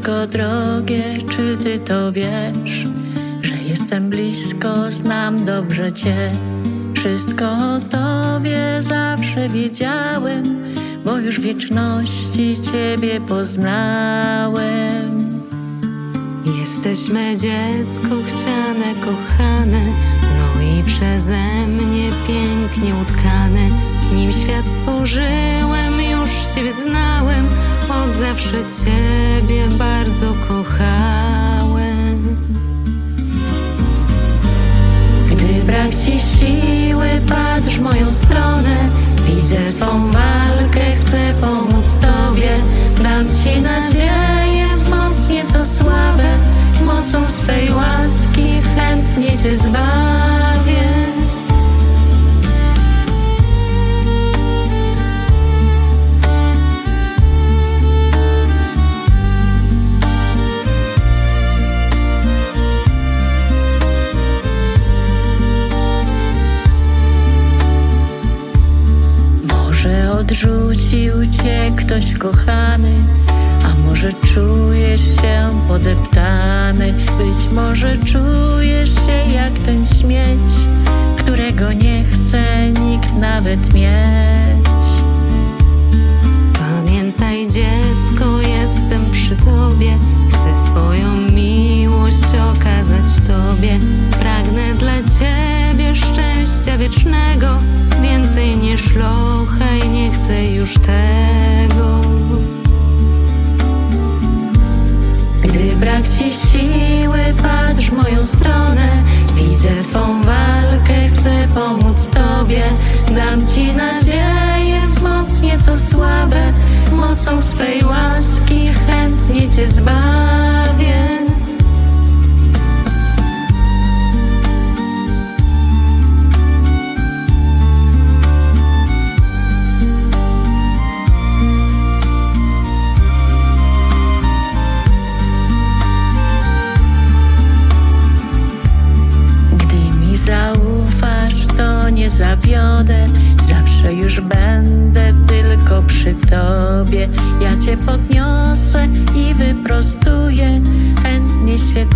Dziecko drogie, czy ty to wiesz? Że jestem blisko, znam dobrze cię. Wszystko o tobie zawsze wiedziałem, bo już wieczności ciebie poznałem. Jesteśmy dziecko chciane, kochane, no i przeze mnie pięknie utkane. Nim świat stworzyłem, już Ciebie znałem, od zawsze Ciebie bardzo kochałem. Gdy brak ci siły, patrz w moją stronę. Odrzucił cię ktoś kochany, a może czujesz się podeptany. Być może czujesz się jak ten śmieć, którego nie chce nikt nawet mieć. Pamiętaj, dziecko, jestem przy Tobie, chcę swoją miłość okazać Tobie. Pragnę dla Ciebie szczęścia wiecznego, szlochaj, nie chcę już tego. Będę tylko przy tobie. Ja cię podniosę i wyprostuję. Chętnie się